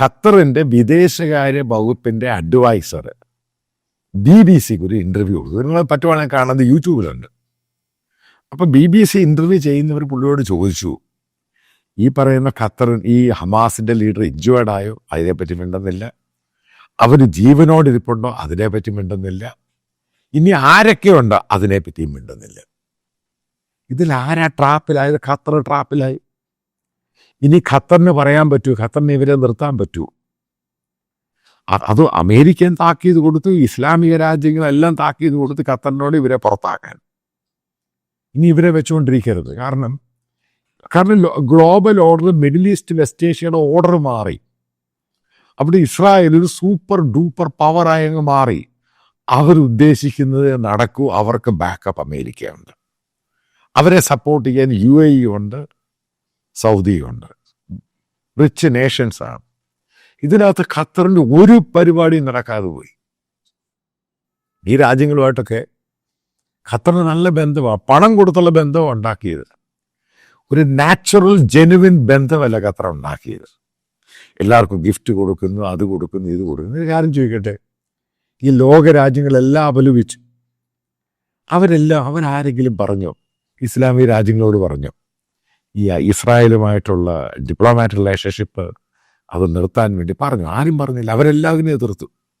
ഖത്തറിന്റെ വിദേശകാര്യ വകുപ്പിന്റെ അഡ്വൈസർ ബി ബി സിക്ക് ഒരു ഇന്റർവ്യൂ കൊടുത്തു. നിങ്ങൾ പറ്റുവാണെങ്കിൽ കാണുന്നത് യൂട്യൂബിലുണ്ട്. അപ്പൊ ബി ബി സി ഇന്റർവ്യൂ ചെയ്യുന്നവർ പുള്ളിയോട് ചോദിച്ചു ഈ പറയുന്ന ഖത്തർ ഈ ഹമാസിന്റെ ലീഡർ ഇഞ്ചുവേർഡ് ആയോ? അതിനെപ്പറ്റി മിണ്ടുന്നില്ല. അവർ ജീവനോട് ഇരിപ്പുണ്ടോ? അതിനെപ്പറ്റി മിണ്ടുന്നില്ല. ഇനി ആരൊക്കെയുണ്ടോ? അതിനെപ്പറ്റിയും മിണ്ടുന്നില്ല. ഇതിൽ ആരാ ട്രാപ്പിലായത് ഖത്തർ ട്രാപ്പിലായി ഇനി ഖത്തറിന് പറയാൻ പറ്റൂ ഖത്തറിന് ഇവരെ നിർത്താൻ പറ്റൂ. അത് അമേരിക്കൻ താക്കീത് കൊടുത്തു ഇസ്ലാമിക രാജ്യങ്ങളെല്ലാം താക്കീത് കൊടുത്ത് ഖത്തറിനോട് ഇവരെ പുറത്താക്കാൻ. ഇനി ഇവരെ വെച്ചുകൊണ്ടിരിക്കരുത്. കാരണം കാരണം global order middle east west ഏഷ്യയുടെ order മാറി. അവിടെ ഇസ്രായേൽ ഒരു സൂപ്പർ ഡൂപ്പർ പവറായി അങ്ങ് മാറി. അവരുദ്ദേശിക്കുന്നത് നടക്കൂ അവർക്ക് ബാക്കപ്പ് അമേരിക്കയുണ്ട്. അവരെ സപ്പോർട്ട് ചെയ്യാൻ യു എ ഇ ഉണ്ട്. സൗദിയുണ്ട്. റിച്ച് നേഷൻസ് ആണ്. ഇതിനകത്ത് ഖത്തറിന്റെ ഒരു പരിപാടിയും നടക്കാതെ പോയി. ഈ രാജ്യങ്ങളുമായിട്ടൊക്കെ ഖത്തറിന് നല്ല ബന്ധമാണ്. പണം കൊടുത്തുള്ള ബന്ധം ഉണ്ടാക്കിയത്. ഒരു നാച്ചുറൽ ജെനുവിൻ ബന്ധമല്ല ഖത്തർ ഉണ്ടാക്കിയത്. എല്ലാവർക്കും ഗിഫ്റ്റ് കൊടുക്കുന്നു അത് കൊടുക്കുന്നു ഇത് കൊടുക്കുന്നു. ഒരു കാര്യം ചോദിക്കട്ടെ? ഈ ലോക രാജ്യങ്ങളെല്ലാം അപലപിച്ചു. അവരെല്ലാം അവരാരെങ്കിലും പറഞ്ഞോ? ഇസ്ലാമിക രാജ്യങ്ങളോട് പറഞ്ഞു? ഈ ഇസ്രായേലുമായിട്ടുള്ള ഡിപ്ലോമാറ്റിക് റിലേഷൻഷിപ്പ് അത് നിർത്താൻ വേണ്ടി പറഞ്ഞു. ആരും പറഞ്ഞില്ല. അവരെല്ലാവരും എതിർത്തു.